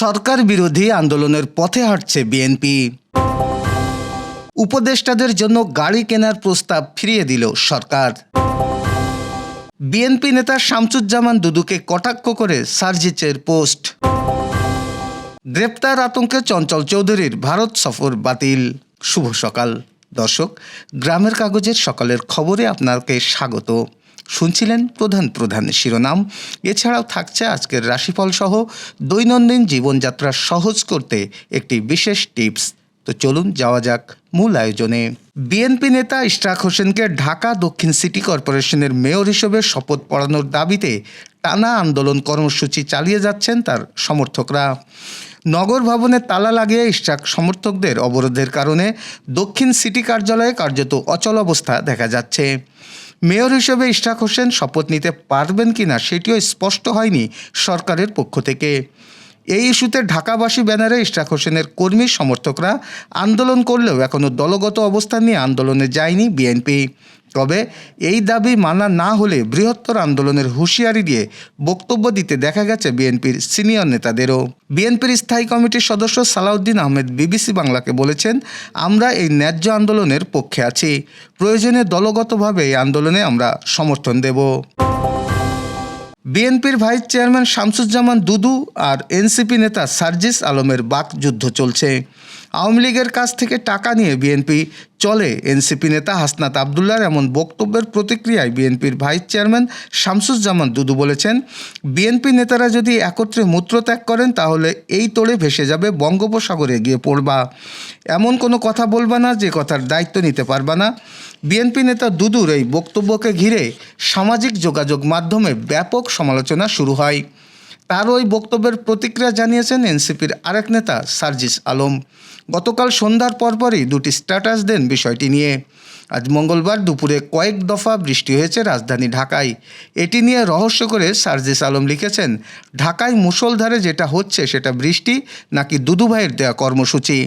সরকার বিরোধী আন্দোলনের পথে হাঁটছে বিএনপি। উপদেষ্টাদের জন্য গাড়ি কেনার প্রস্তাব ফিরিয়ে দিল সরকার। বিএনপি নেতা শামসুজ্জামান দুদুকে কটাক্ষ করে সার্জিচের পোস্ট। গ্রেপ্তার আতঙ্কে চঞ্চল চৌধুরীর ভারত সফর বাতিল। শুভ সকাল। দর্শক, গ্রামের কাগজের সকালের খবরে আপনাকে স্বাগত। শুনছিলেন প্রধান প্রধান শিরোনাম। এছাড়াও থাকছে আজকের রাশিফল সহ দৈনন্দিন জীবনযাত্রা সহজ করতে একটি বিশেষ টিপস। তো চলুন যাওয়া যাক মূল আয়োজনে। বিএনপি নেতা ইশরাক হোসেনকে ঢাকা দক্ষিণ সিটি কর্পোরেশনের মেয়র হিসেবে শপথ পড়ানোর দাবিতে টানা আন্দোলন কর্মসূচি চালিয়ে যাচ্ছেন তার সমর্থকরা। নগর ভবনে তালা লাগিয়ে ইশরাক সমর্থকদের অবরোধের কারণে দক্ষিণ সিটি কার্যালয়ে কার্যত অচল অবস্থা দেখা যাচ্ছে। মেয়র হিসেবে ইশরাক হোসেন শপথ নিতে পারবেন কিনা সেটিও স্পষ্ট হয়নি সরকারের পক্ষ থেকে। এই ইস্যুতে ঢাকাবাসী ব্যানারে ইশরাক হোসেনের কর্মী সমর্থকরা আন্দোলন করলেও এখনও দলগত অবস্থান নিয়ে আন্দোলনে যায়নি বিএনপি। তবে এই দাবি মানা না হলে বৃহত্তর আন্দোলনের হুঁশিয়ারি দিয়ে বক্তব্য দিতে দেখা গেছে বিএনপির সিনিয়র নেতাদেরও। বিএনপির স্থায়ী কমিটির সদস্য সালাউদ্দিন আহমেদ বিবিসি বাংলাকে বলেছেন, আমরা এই ন্যায্য আন্দোলনের পক্ষে আছি। প্রয়োজনে দলগতভাবে এই আন্দোলনে আমরা সমর্থন দেব। বিএনপির ভাইস চেয়ারম্যান শামসুজ্জামান দুদু আর এনসিপি নেতা সার্জিস আলমের বাক যুদ্ধ চলছে। আওয়ামী লীগের কাছ থেকে টাকা নিয়ে বিএনপি চলে। এনসিপি নেতা হাসনাত আবদুল্লার এমন বক্তব্যের প্রতিক্রিয়ায় বিএনপির ভাইস চেয়ারম্যান শামসুজ্জামান দুদু বলেছেন বিএনপি নেতারা যদি একত্রে মূত্রত্যাগ করেন, তাহলে এই তোড়ে ভেসে যাবে, বঙ্গোপসাগরে গিয়ে পড়বা। এমন কোনো কথা বলবা না, যে কথার দায়িত্ব নিতে পারবা না। বিএনপি নেতা দুদুর এই বক্তব্যকে ঘিরে সামাজিক যোগাযোগ মাধ্যমে ব্যাপক সমালোচনা শুরু হয়। তার ওই বক্তব্যের প্রতিক্রিয়া জানিয়েছেন এনসিপির আরেক নেতা, সার্জিস আলম। গতকাল সন্ধ্যার পরপরই দুটি স্ট্যাটাস দেন বিষয়টি নিয়ে। আজ মঙ্গলবার দুপুরে কয়েক দফা বৃষ্টি হয়েছে রাজধানী ঢাকায়। এটি নিয়ে রহস্য করে সার্জিস আলম লিখেছেন, ঢাকায় মুষলধারে যেটা হচ্ছে সেটা বৃষ্টি নাকি দুদুভাইয়ের দেয়া কর্মসূচি?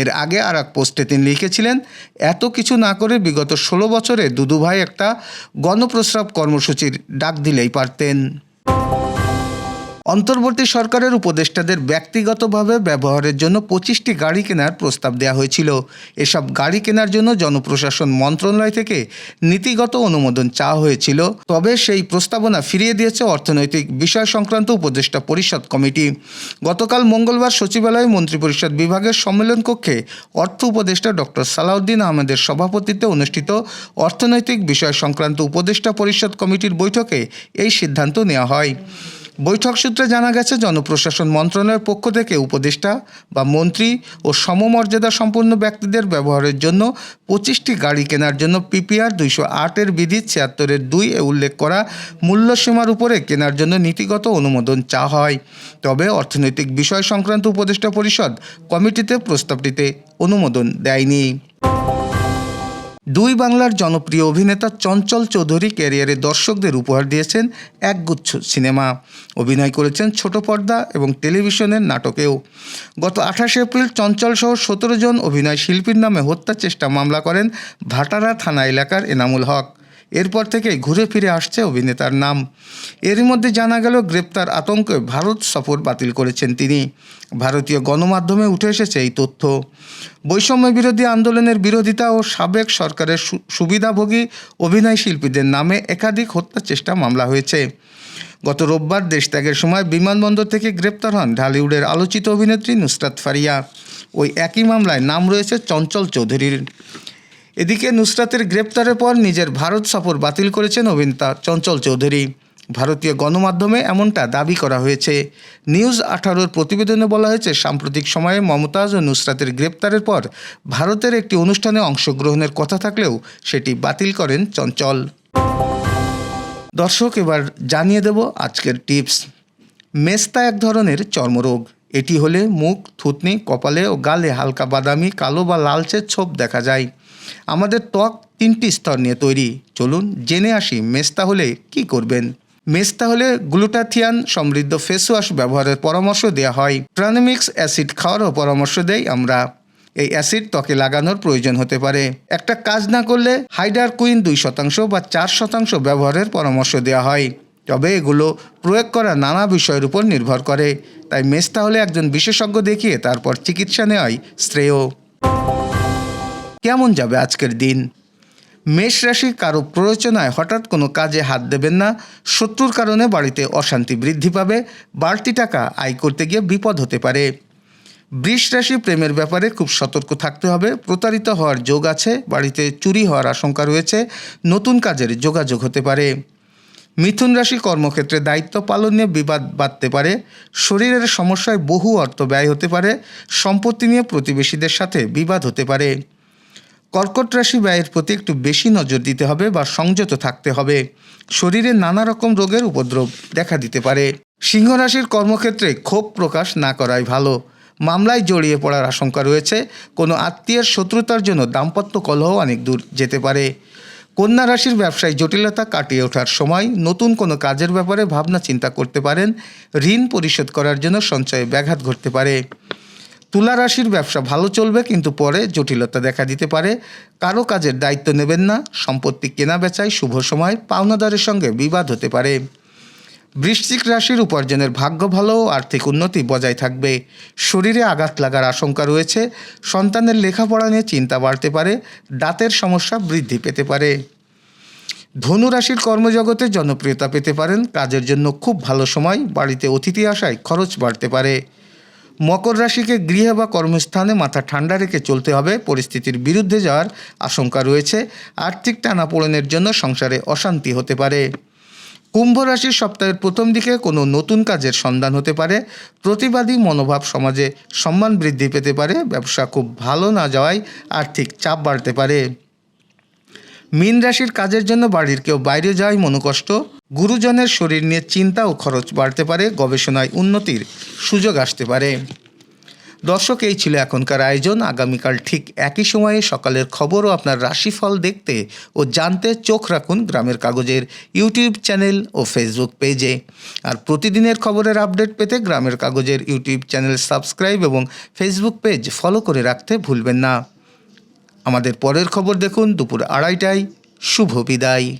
এর আগে আর এক পোস্টে তিনি লিখেছিলেন, এত কিছু না করে বিগত ষোলো বছরে দুদুভাই একটা গণপ্রস্রাব কর্মসূচির ডাক দিলেই পারতেন। অন্তর্বর্তী সরকারের উপদেষ্টাদের ব্যক্তিগতভাবে ব্যবহারের জন্য পঁচিশটি গাড়ি কেনার প্রস্তাব দেওয়া হয়েছিল। এসব গাড়ি কেনার জন্য জনপ্রশাসন মন্ত্রণালয় থেকে নীতিগত অনুমোদন চাওয়া হয়েছিল। তবে সেই প্রস্তাবনা ফিরিয়ে দিয়েছে অর্থনৈতিক বিষয় সংক্রান্ত উপদেষ্টা পরিষদ কমিটি। গতকাল মঙ্গলবার সচিবালয় মন্ত্রিপরিষদ বিভাগের সম্মেলন কক্ষে অর্থ উপদেষ্টা ডক্টর সালাউদ্দিন আহমেদের সভাপতিত্বে অনুষ্ঠিত অর্থনৈতিক বিষয় সংক্রান্ত উপদেষ্টা পরিষদ কমিটির বৈঠকে এই সিদ্ধান্ত নেওয়া হয়। বৈঠক সূত্রে জানা গেছে, জনপ্রশাসন মন্ত্রণালয়ের পক্ষ থেকে উপদেষ্টা বা মন্ত্রী ও সমমর্যাদা সম্পন্ন ব্যক্তিদের ব্যবহারের জন্য পঁচিশটি গাড়ি কেনার জন্য পিপিআর দুইশো আটের বিধি ছিয়াত্তরের দুই এ উল্লেখ করা মূল্যসীমার উপরে কেনার জন্য নীতিগত অনুমোদন চা হয়। তবে অর্থনৈতিক বিষয় সংক্রান্ত উপদেষ্টা পরিষদ কমিটিতে প্রস্তাবটিতে অনুমোদন দেয়নি। দুই বাংলার জনপ্রিয় অভিনেতা চঞ্চল চৌধুরী ক্যারিয়ারে দর্শকদের উপহার দিয়েছেন একগুচ্ছ সিনেমা। অভিনয় করেছেন ছোট পর্দা এবং টেলিভিশনের নাটকেও। গত আঠাশে এপ্রিল চঞ্চল সহ সতেরো জন অভিনয় শিল্পীর নামে হত্যা চেষ্টা মামলা করেন ভাটারা থানা এলাকার এনামুল হক। এরপর থেকেই ঘুরে ফিরে আসছে অভিনেতার নাম। এরই মধ্যে জানা গেল, গ্রেপ্তার আতঙ্কে ভারত সফর বাতিল করেছেন তিনি। ভারতীয় গণমাধ্যমে উঠে এসেছে এই তথ্য। বৈষম্য বিরোধী আন্দোলনের বিরোধিতা ও সাবেক সরকারের সুবিধাভোগী অভিনয় শিল্পীদের নামে একাধিক হত্যা চেষ্টা মামলা হয়েছে। গত রোববার দেশত্যাগের সময় বিমানবন্দর থেকে গ্রেপ্তার হন ঢালিউডের আলোচিত অভিনেত্রী নুসরাত ফারিয়া। ওই একই মামলায় নাম রয়েছে চঞ্চল চৌধুরীর। এদিকে নুসরাতের গ্রেপ্তারের পর নিজের ভারত সফর বাতিল করেছেন অভিনেতা চঞ্চল চৌধুরী। ভারতীয় গণমাধ্যমে এমনটা দাবি করা হয়েছে। নিউজ আঠারোর প্রতিবেদনে বলা হয়েছে, সাম্প্রতিক সময়ে মমতাজ ও নুসরাতের গ্রেপ্তারের পর ভারতের একটি অনুষ্ঠানে অংশগ্রহণের কথা থাকলেও সেটি বাতিল করেন চঞ্চল। দর্শক, এবার জানিয়ে দেব আজকের টিপস। মেস্তা এক ধরনের চর্মরোগ। এটি হলে মুখ, থুতনি, কপালে ও গালে হালকা বাদামি, কালো বা লালচে ছোপ দেখা যায়। আমাদের ত্বক তিনটি স্তর নিয়ে তৈরি। চলুন জেনে আসি মেস্তা হলে কি করবেন। মেস্তা হলে গ্লুটাথিয়ান সমৃদ্ধ ফেস ওয়াশ ব্যবহারের পরামর্শ দেওয়া হয়। ট্রানেমিক্স অ্যাসিড খাওয়ারও পরামর্শ দেই আমরা। এই অ্যাসিড ত্বকে লাগানোর প্রয়োজন হতে পারে। একটা কাজ না করলে হাইডার কুইন দুই শতাংশ বা চার শতাংশ ব্যবহারের পরামর্শ দেওয়া হয়। তবে এগুলো প্রয়োগ করা নানা বিষয়ের উপর নির্ভর করে। তাই মেষ তাহলে একজন বিশেষজ্ঞ দেখিয়ে তারপর চিকিৎসা নেওয়াই শ্রেয়। কেমন যাবে আজকের দিন? মেষ রাশি কারও প্ররোচনায় হঠাৎ কোনো কাজে হাত দেবেন না, শত্রুর কারণে বাড়িতে অশান্তি বৃদ্ধি পাবে, বাড়তি টাকা আয় করতে গিয়ে বিপদ হতে পারে। বৃষ রাশি প্রেমের ব্যাপারে খুব সতর্ক থাকতে হবে, প্রতারিত হওয়ার যোগ আছে, বাড়িতে চুরি হওয়ার আশঙ্কা রয়েছে, নতুন কাজের যোগাযোগ হতে পারে। মিথুন রাশি কর্মক্ষেত্রে দায়িত্ব পালন নিয়ে বিবাদ বাড়তে পারে, শরীরের সমস্যায় বহু অর্থ ব্যয় হতে পারে, সম্পত্তি নিয়ে প্রতিবেশীদের সাথে বিবাদ হতে পারে। কর্কট রাশি ব্যয়ের প্রতি একটু বেশি নজর দিতে হবে বা সংযত থাকতে হবে। শরীরে নানা রকম রোগের উপদ্রব দেখা দিতে পারে। সিংহ রাশির কর্মক্ষেত্রে ক্ষোভ প্রকাশ না করাই ভালো। মামলায় জড়িয়ে পড়ার আশঙ্কা রয়েছে। কোনো আত্মীয়ের শত্রুতার জন্য দাম্পত্য কলহ অনেক দূর যেতে পারে। কন্যা রাশির ব্যবসায় জটিলতা কাটিয়ে ওঠার সময় নতুন কোনো কাজের ব্যাপারে ভাবনা চিন্তা করতে পারেন। ঋণ পরিশোধ করার জন্য সঞ্চয়ে ব্যাঘাত ঘটতে পারে। তুলা রাশির ব্যবসা ভালো চলবে, কিন্তু পরে জটিলতা দেখা দিতে পারে। কারও কাজের দায়িত্ব নেবেন না, সম্পত্তি কেনা বেচায় শুভ সময়, পাওনাদারের সঙ্গে বিবাদ হতে পারে। বৃশ্চিক রাশির উপার্জনের ভাগ্য ভালো, আর্থিক উন্নতি বজায় থাকবে। শরীরে আঘাত লাগার আশঙ্কা রয়েছে, সন্তানের লেখাপড়া নিয়ে চিন্তা বাড়তে পারে, দাঁতের সমস্যা বৃদ্ধি পেতে পারে। ধনু রাশির কর্মজগতে জনপ্রিয়তা পেতে পারেন, কাজের জন্য খুব ভালো সময়, বাড়িতে অতিথি আসায় খরচ বাড়তে পারে। মকর রাশিকে গৃহে বা কর্মস্থানে মাথা ঠান্ডা রেখে চলতে হবে। পরিস্থিতির বিরুদ্ধে যাওয়ার আশঙ্কা রয়েছে। আর্থিক টানাপোড়েনের জন্য সংসারে অশান্তি হতে পারে। কুম্ভ রাশির সপ্তাহের প্রথম দিকে কোনো নতুন কাজের সন্ধান হতে পারে। প্রতিবাদী মনোভাব সমাজে সম্মান বৃদ্ধি পেতে পারে। ব্যবসা খুব ভালো না যাওয়ায় আর্থিক চাপ বাড়তে পারে। মীন রাশির কাজের জন্য বাড়ির কেউ বাইরে যায় মনোকষ্ট গুরুজনের শরীর নিয়ে চিন্তা ও খরচ বাড়তে পারে, গবেষণায় উন্নতির সুযোগ আসতে পারে। দর্শক, এই ছিল এখনকার আয়োজন। আগামীকাল ঠিক একই সময়ে সকালের খবর ও আপনার রাশিফল দেখতে ও জানতে চোখ রাখুন গ্রামের কাগজের ইউটিউব চ্যানেল ও ফেসবুক পেজে। আর প্রতিদিনের খবরের আপডেট পেতে গ্রামের কাগজের ইউটিউব চ্যানেল সাবস্ক্রাইব এবং ফেসবুক পেজ ফলো করে রাখতে ভুলবেন না। আমাদের পরের খবর দেখুন দুপুর আড়াইটায়। শুভ বিদায়।